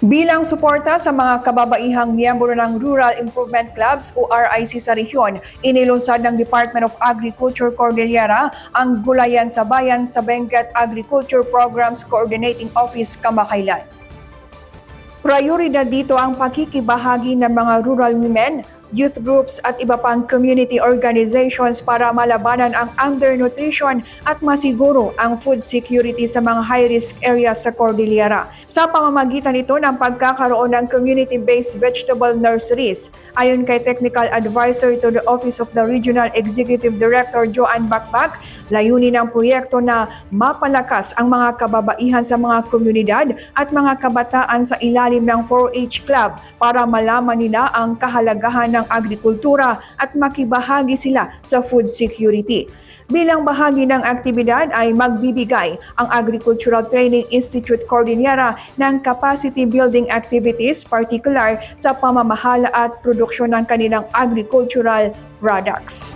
Bilang suporta sa mga kababaihang miyembro ng Rural Improvement Clubs o RIC sa rehiyon, inilunsad ng Department of Agriculture Cordillera ang Gulayan sa Bayan sa Benguet Agriculture Programs Coordinating Office Kamakailan. Prioridad dito ang pakikibahagi ng mga rural women, youth groups at iba pang community organizations para malabanan ang undernutrition at masiguro ang food security sa mga high-risk areas sa Cordillera. Sa pamamagitan ito ng pagkakaroon ng community-based vegetable nurseries, ayon kay Technical Advisor to the Office of the Regional Executive Director Joanne Bakbak, layunin ng proyekto na mapalakas ang mga kababaihan sa mga komunidad at mga kabataan sa ilalim ng 4-H Club para malaman nila ang kahalagahan ng agrikultura at makibahagi sila sa food security. Bilang bahagi ng aktibidad ay magbibigay ang Agricultural Training Institute Cordillera ng capacity building activities particular sa pamamahala at produksyon ng kanilang agricultural products.